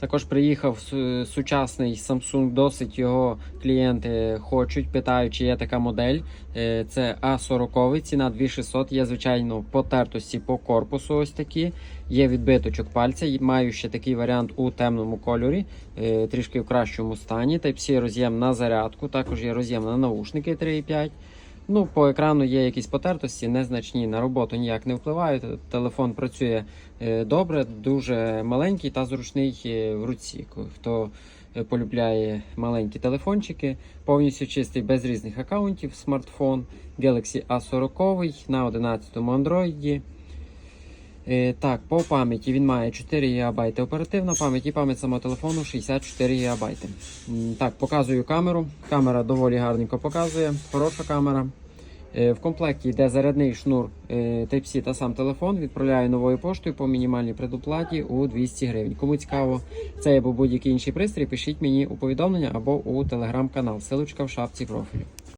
Також приїхав сучасний Samsung, досить його клієнти хочуть, питають, чи є така модель. Е, Це А40, ціна 2600. Є, звичайно, потертості по корпусу ось такі. Є відбиточок пальця. Маю ще такий варіант у темному кольорі, е, трішки в кращому стані. Type-C роз'єм на зарядку, також є роз'єм на наушники 3,5. Ну, по екрану є якісь потертості, незначні на роботу ніяк не впливають. Телефон працює е, добре, дуже маленький та зручний е, в руці. Хто е, полюбляє маленькі телефончики, повністю чистий без різних аккаунтів смартфон Galaxy A40 на 11 Android. Е, Так, по пам'яті він має 4 ГБ оперативна пам'ять і пам'ять самого телефону 64 ГБ. Так, показую камеру. Камера доволі гарненько показує, хороша камера. Е, В комплекті йде зарядний шнур е, Type-C та сам телефон. Відправляю новою поштою по мінімальній предоплаті у 200 гривень. Кому цікаво, це або будь-який інший пристрій, пишіть мені у повідомлення або у телеграм-канал. Силочка в шапці профілю.